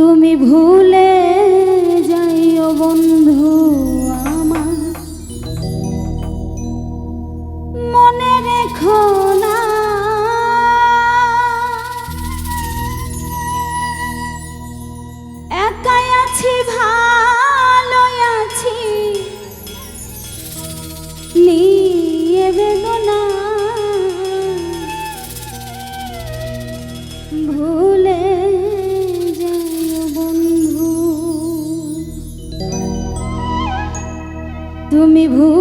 তুমি ভুলে তুমি